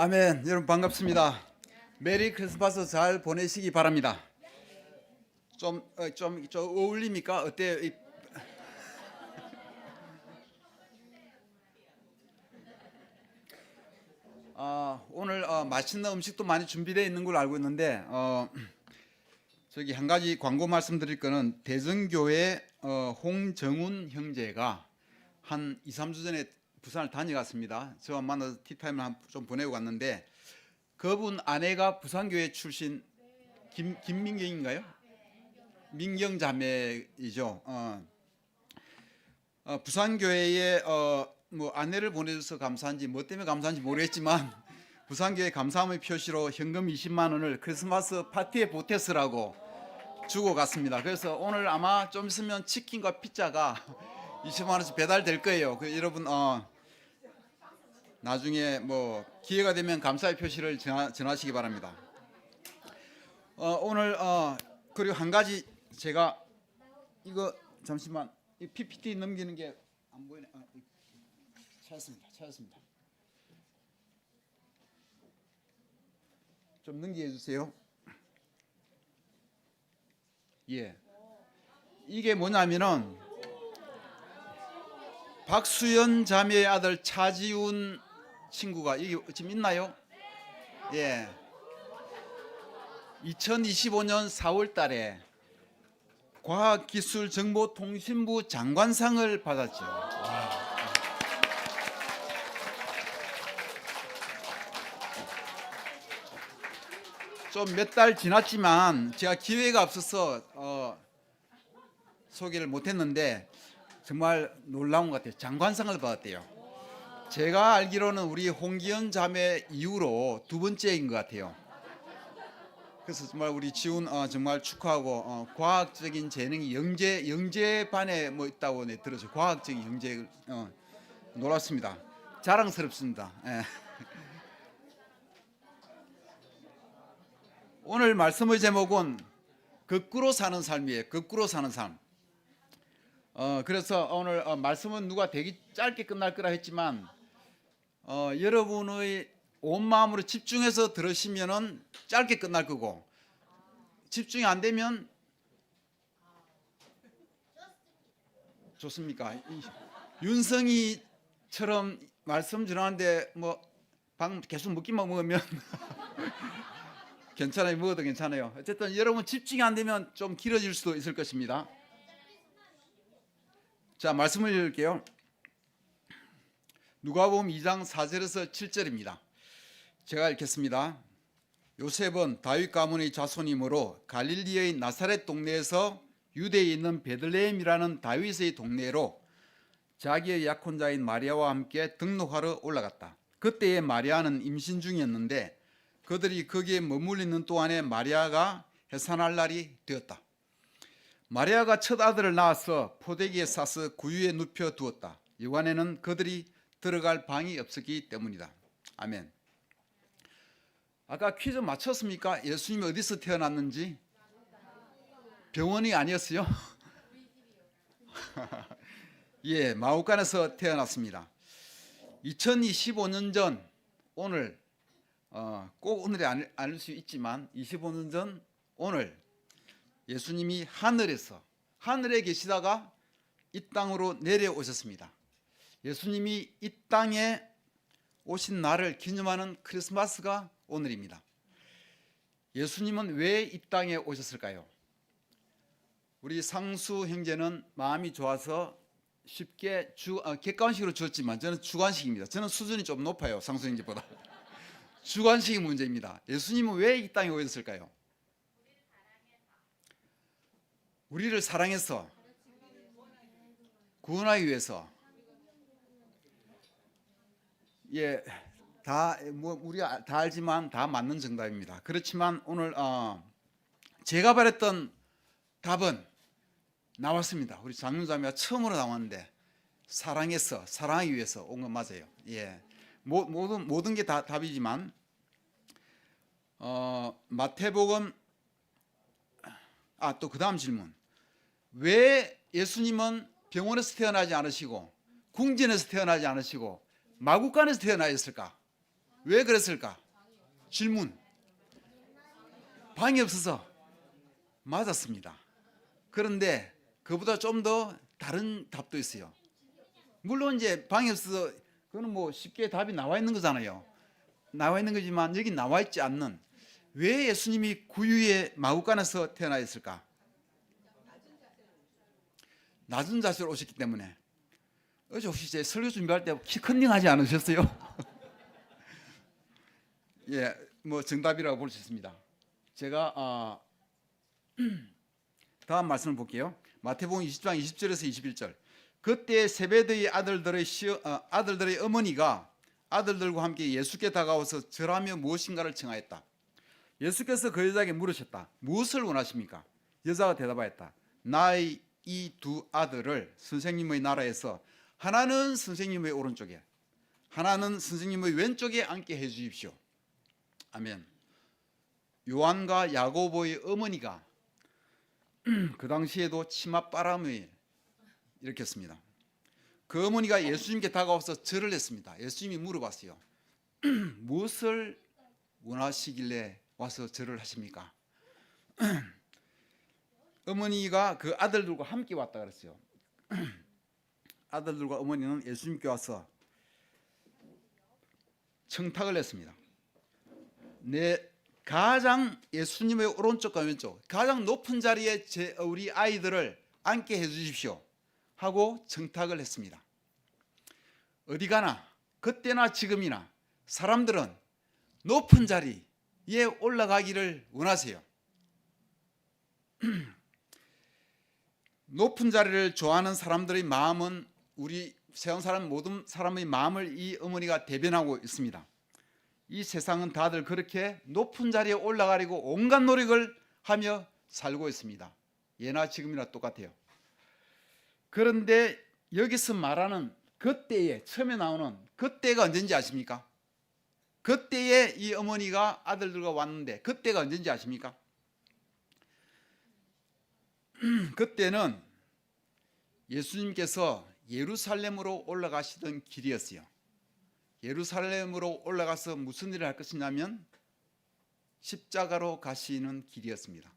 아멘. 여러분 반갑습니다. 메리 크리스마스 잘 보내시기 바랍니다. 좀좀 좀 어울립니까? 어때요? 이- 아, 오늘 어, 맛있는 음식도 많이 준비되어 있는 걸로 알고 있는데 어, 저기 한 가지 광고 말씀드릴 거는 대전교회 어, 홍정훈 형제가 한 2, 3주 전에 부산을 다녀갔습니다. 저와 만나서 티타임을 한- 좀 보내고 갔는데 그분 아내가 부산교회 출신 김, 김민경인가요? 민경 자매이죠. 어, 어, 부산교회에 어, 뭐 아내를 보내줘서 감사한지 뭐 때문에 감사한지 모르겠지만 부산교회 감사함의 표시로 현금 20만 원을 크리스마스 파티에 보태스라고 주고 갔습니다. 그래서 오늘 아마 좀 있으면 치킨과 피자가 20만 원씩 배달될 거예요. 그 여러분 어, 나중에 뭐 기회가 되면 감사의 표시를 전하, 전하시기 바랍니다. 어, 오늘 어, 그리고 한 가지 제가 이거 잠시만 이 PPT 넘기는 게 안 보이네. 아, 이- 찾았습니다. 찾았습니다. 좀 넘기해 주세요. 예. 이게 뭐냐면은 박수연 자매의 아들 차지훈 친구가 이게 지금 있나요? 예. 2025년 4월 달에 과학기술정보통신부 장관상을 받았죠. 좀 몇 달 지났지만 제가 기회가 없어서 어, 소개를 못했는데 정말 놀라운 것 같아요. 장관상을 받았대요. 제가 알기로는 우리 홍기현 자매 이후로 두 번째인 것 같아요. 그래서 정말 우리 지훈 어, 정말 축하하고 어, 과학적인 재능이 영재 영재 반에 뭐 있다고 네, 들어서 과학적인 영재 어, 놀랐습니다. 자랑스럽습니다. 예. 오늘 말씀의 제목은 거꾸로 사는 삶이에요. 거꾸로 사는 삶. 어, 그래서 오늘 어, 말씀은 누가 되게 짧게 끝날 거라 했지만 어, 여러분의 온 마음으로 집중해서 들으시면은 짧게 끝날 거고 집중이 안 되면 좋습니까? 이 윤성이처럼 말씀 전하는데 뭐 방 계속 먹기만 먹으면 괜찮아요. 먹어도 괜찮아요. 어쨌든 여러분 집중이 안 되면 좀 길어질 수도 있을 것입니다. 자, 말씀을 읽을게요. 누가복음 2장 4절에서 7절입니다. 제가 읽겠습니다. 요셉은 다윗 가문의 자손이므로 갈릴리의 나사렛 동네에서 유대에 있는 베들레헴이라는 다윗의 동네로 자기의 약혼자인 마리아와 함께 등록하러 올라갔다. 그때의 마리아는 임신 중이었는데 그들이 거기에 머물리는 동안에 마리아가 해산할 날이 되었다. 마리아가 첫 아들을 낳아서 포대기에 싸서 구유에 눕혀 두었다. 여관에는 그들이 들어갈 방이 없었기 때문이다. 아멘. 아까 퀴즈 맞췄습니까? 예수님이 어디서 태어났는지? 병원이 아니었어요? 예, 마우간에서 태어났습니다. 2025년 전 오늘 어, 꼭 오늘이 아닐, 수 있지만 25년 전 오늘 예수님이 하늘에서 하늘에 계시다가 이 땅으로 내려오셨습니다. 예수님이 이 땅에 오신 날을 기념하는 크리스마스가 오늘입니다. 예수님은 왜 이 땅에 오셨을까요? 우리 상수 형제는 마음이 좋아서 쉽게 주, 어, 객관식으로 주었지만 저는 주관식입니다. 저는 수준이 좀 높아요. 상수 형제보다. 주관식의 문제입니다. 예수님은 왜 이 땅에 오셨을까요? 우리를 사랑해서 구원하기 위해서 예, 다 뭐 우리 다 알지만 다 맞는 정답입니다. 그렇지만 오늘 어, 제가 바랬던 답은 나왔습니다. 우리 장윤자매가 처음으로 나왔는데 사랑해서 사랑하기 위해서 온 건 맞아요. 예, 모, 모든 모든 게 다 답이지만 어, 마태복음 아 또 그 다음 질문 왜 예수님은 병원에서 태어나지 않으시고 궁전에서 태어나지 않으시고 마국간에서 태어나셨을까? 왜 그랬을까? 질문. 방이 없어서 맞았습니다. 그런데 그보다 좀 더 다른 답도 있어요. 물론 이제 방이 없어서 그거는 뭐 쉽게 답이 나와 있는 거잖아요. 나와 있는 거지만 여기 나와 있지 않는 왜 예수님이 구유의 마구간에서 태어나 있을까? 낮은 자세로 오셨기 때문에 어제 혹시 제 설교 준비할 때키 컨닝하지 않으셨어요? 예, 뭐 정답이라고 볼 수 있습니다. 제가 아, 다음 말씀을 볼게요. 마태복음 20장 20절에서 21절. 그때 세베드의 아들들의 시어, 아, 아들들의 어머니가 아들들과 함께 예수께 다가와서 절하며 무엇인가를 청하였다. 예수께서 그 여자에게 물으셨다. 무엇을 원하십니까? 여자가 대답하였다. 나의 이 두 아들을 선생님의 나라에서 하나는 선생님의 오른쪽에 하나는 선생님의 왼쪽에 앉게 해 주십시오. 아멘. 요한과 야고보의 어머니가 그 당시에도 치맛바람을 일으켰습니다. 그 어머니가 예수님께 다가와서 절을 했습니다. 예수님이 물어봤어요. 무엇을 원하시길래 와서 절을 하십니까? 어머니가 그 아들들과 함께 왔다 그랬어요. 아들들과 어머니는 예수님께 와서 청탁을 했습니다. 내 가장 예수님의 오른쪽과 왼쪽 가장 높은 자리에 제 우리 아이들을 앉게 해 주십시오 하고 청탁을 했습니다. 어디 가나 그때나 지금이나 사람들은 높은 자리에 올라가기를 원하세요. 높은 자리를 좋아하는 사람들의 마음은 우리 세상 사람 모든 사람의 마음을 이 어머니가 대변하고 있습니다. 이 세상은 다들 그렇게 높은 자리에 올라가려고 온갖 노력을 하며 살고 있습니다. 예나 지금이나 똑같아요. 그런데 여기서 말하는 그때에 처음에 나오는 그때가 언제인지 아십니까? 그때에 이 어머니가 아들들과 왔는데 그때가 언제인지 아십니까? 그때는 예수님께서 예루살렘으로 올라가시던 길이었어요. 예루살렘으로 올라가서 무슨 일을 할 것이냐면 십자가로 가시는 길이었습니다.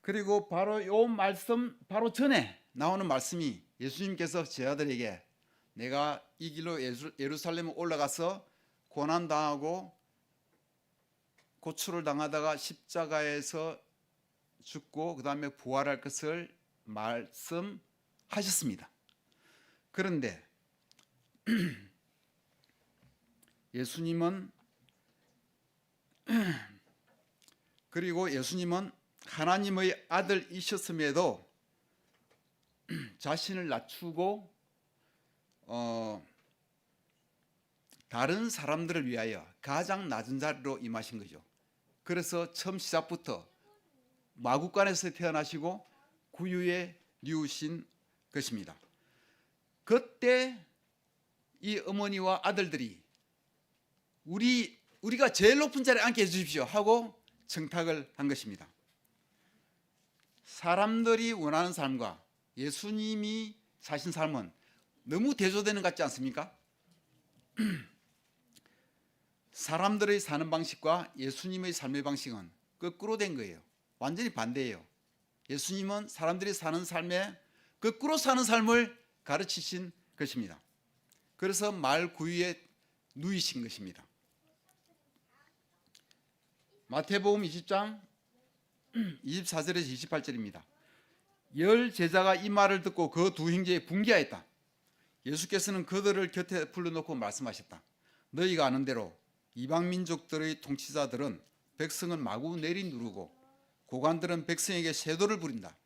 그리고 바로 요 말씀 바로 전에 나오는 말씀이 예수님께서 제 아들에게 내가 이 길로 예수- 예루살렘 올라가서 고난 당하고 고초를 당하다가 십자가에서 죽고 그 다음에 부활할 것을 말씀 하셨습니다. 그런데 예수님은 그리고 예수님은 하나님의 아들이셨음에도 자신을 낮추고 어, 다른 사람들을 위하여 가장 낮은 자리로 임하신 거죠. 그래서 처음 시작부터 마구간에서 태어나시고 구유에 뉘우신 것입니다. 그때 이 어머니와 아들들이 우리 우리가 제일 높은 자리에 앉게 해 주십시오 하고 청탁을 한 것입니다. 사람들이 원하는 삶과 예수님이 사신 삶은 너무 대조되는 것 같지 않습니까? 사람들의 사는 방식과 예수님의 삶의 방식은 거꾸로 된 거예요. 완전히 반대예요. 예수님은 사람들이 사는 삶에 거꾸로 사는 삶을 가르치신 것입니다. 그래서 말 구유에 누이신 것입니다. 마태복음 20장 24절에서 28절입니다. 열 제자가 이 말을 듣고 그 두 형제에 분개하였다. 예수께서는 그들을 곁에 불러놓고 말씀하셨다. 너희가 아는 대로 이방 민족들의 통치자들은 백성은 마구 내리 누르고 고관들은 백성에게 세도를 부린다.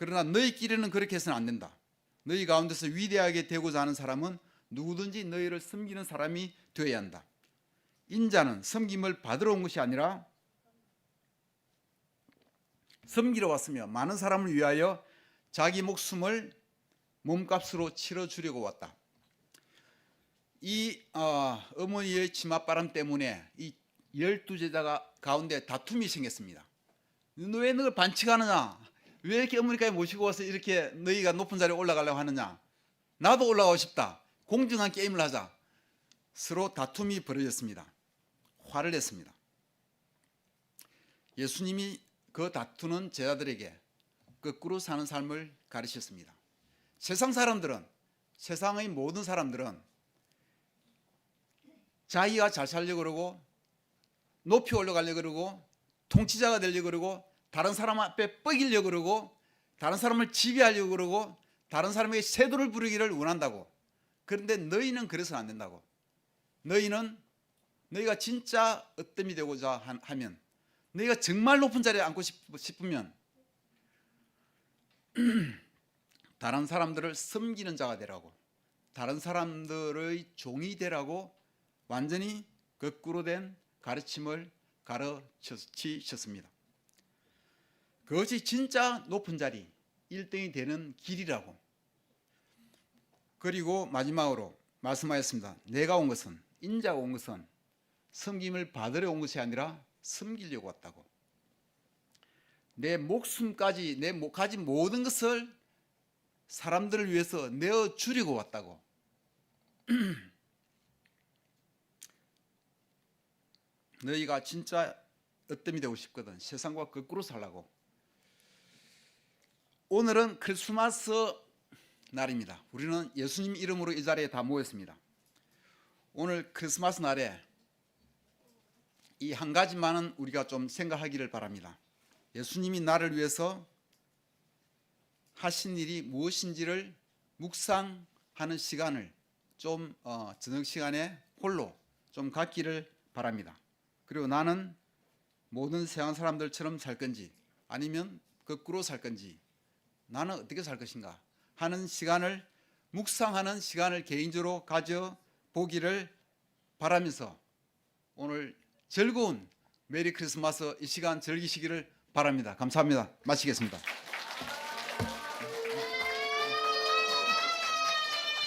그러나 너희끼리는 그렇게 해서는 안 된다. 너희 가운데서 위대하게 되고자 하는 사람은 누구든지 너희를 섬기는 사람이 되어야 한다. 인자는 섬김을 받으러 온 것이 아니라 섬기러 왔으며 많은 사람을 위하여 자기 목숨을 몸값으로 치러 주려고 왔다. 이 어, 어머니의 치맛바람 때문에 이 열두 제자가 가운데 다툼이 생겼습니다. 너왜 너를 반칙하느냐? 왜 이렇게 어머니까지 모시고 와서 이렇게 너희가 높은 자리에 올라가려고 하느냐? 나도 올라가고 싶다. 공정한 게임을 하자. 서로 다툼이 벌어졌습니다. 화를 냈습니다. 예수님이 그 다투는 제자들에게 거꾸로 사는 삶을 가르쳤습니다. 세상 사람들은 세상의 모든 사람들은 자기가 잘 살려고 그러고 높이 올라가려고 그러고 통치자가 되려고 그러고 다른 사람 앞에 뻐기려고 그러고 다른 사람을 지배하려고 그러고 다른 사람에게 세도를 부르기를 원한다고. 그런데 너희는 그래서는 안 된다고. 너희는 너희가 진짜 어뜸이 되고자 한- 하면 너희가 정말 높은 자리에 앉고 싶- 싶으면 다른 사람들을 섬기는 자가 되라고 다른 사람들의 종이 되라고 완전히 거꾸로 된 가르침을 가르치셨습니다. 그것이 진짜 높은 자리 1등이 되는 길이라고 그리고 마지막으로 말씀하였습니다. 내가 온 것은 인자가 온 것은 섬김을 받으려 온 것이 아니라 섬기려고 왔다고. 내 목숨까지 내 모- 가진 모든 것을 사람들을 위해서 내어 주려고 왔다고. 너희가 진짜 어뜸이 되고 싶거든. 세상과 거꾸로 살라고. 오늘은 크리스마스 날입니다. 우리는 예수님 이름으로 이 자리에 다 모였습니다. 오늘 크리스마스 날에 이 한 가지만은 우리가 좀 생각하기를 바랍니다. 예수님이 나를 위해서 하신 일이 무엇인지를 묵상하는 시간을 좀 어, 저녁 시간에 홀로 좀 갖기를 바랍니다. 그리고 나는 모든 세상 사람들처럼 살 건지 아니면 거꾸로 살 건지 나는 어떻게 살 것인가 하는 시간을 묵상하는 시간을 개인적으로 가져 보기를 바라면서 오늘 즐거운 메리 크리스마스 이 시간 즐기시기를 바랍니다. 감사합니다. 마치겠습니다.